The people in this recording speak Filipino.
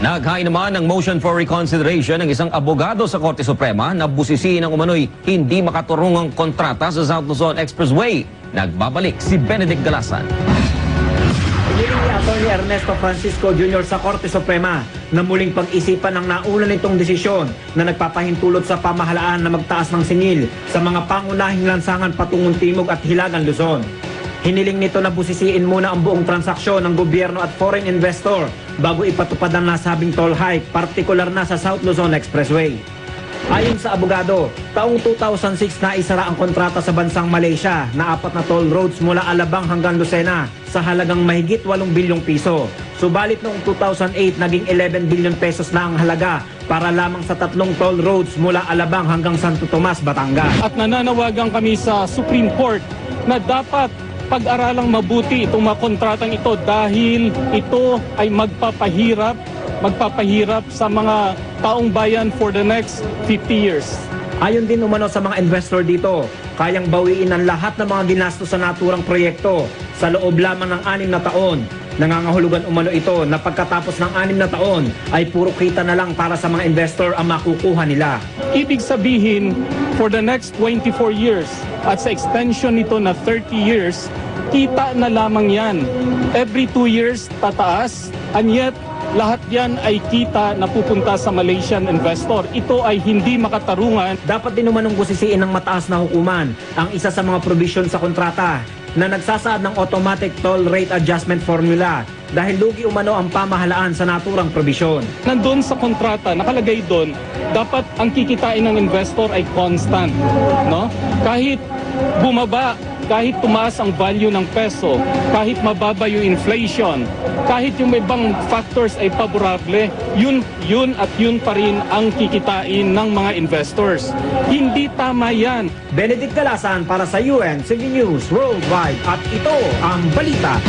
Naghain naman ng motion for reconsideration ng isang abogado sa Korte Suprema na busisiin ng umano'y hindi makaturungang kontrata sa South Luzon Expressway. Nagbabalik si Benedict Galasan. Hiniling ni Atty. Ernesto Francisco Jr. sa Korte Suprema na muling pag-isipan ng nauna nitong desisyon na nagpapahintulot sa pamahalaan na magtaas ng singil sa mga pangunahing lansangan patungong Timog at Hilagang Luzon. Hiniling nito na busisiin muna ang buong transaksyon ng gobyerno at foreign investor bago ipatupad ang nasabing toll hike, partikular na sa South Luzon Expressway. Ayon sa abogado, taong 2006 na isara ang kontrata sa bansang Malaysia na apat na toll roads mula Alabang hanggang Lucena sa halagang mahigit 8 bilyong piso. Subalit noong 2008 naging 11 bilyon pesos na ang halaga para lamang sa tatlong toll roads mula Alabang hanggang Santo Tomas, Batangas. at nananawagan kami sa Supreme Court na dapat pag-aralang mabuti itong mga kontratang ito dahil ito ay magpapahirap magpapahirap sa mga taong bayan for the next 50 years. Ayon din umano sa mga investor dito, kayang bawiin ang lahat ng mga ginastos sa naturang proyekto sa loob lamang ng anim na taon. Nangangahulugan umano ito na pagkatapos ng anim na taon ay puro kita na lang para sa mga investor ang makukuha nila. Ibig sabihin, for the next 24 years at sa extension nito na 30 years, kita na lamang yan. Every 2 years, tataas, and yet lahat yan ay kita na pupunta sa Malaysian investor. Ito ay hindi makatarungan Dapat din umanong busisiin ng mataas na hukuman ang isa sa mga provision sa kontrata na nagsasaad ng automatic toll rate adjustment formula dahil lugi umano ang pamahalaan sa naturang probisyon. nandun sa kontrata, nakalagay doon, dapat ang kikitain ng investor ay constant. No? Kahit bumaba, kahit tumaas ang value ng peso, kahit mababa yung inflation, kahit yung ibang factors ay favorable, yun, yun at yun pa rin ang kikitain ng mga investors. Hindi tama yan. Benedict Galasan para sa UN 7 News Worldwide at ito ang balita.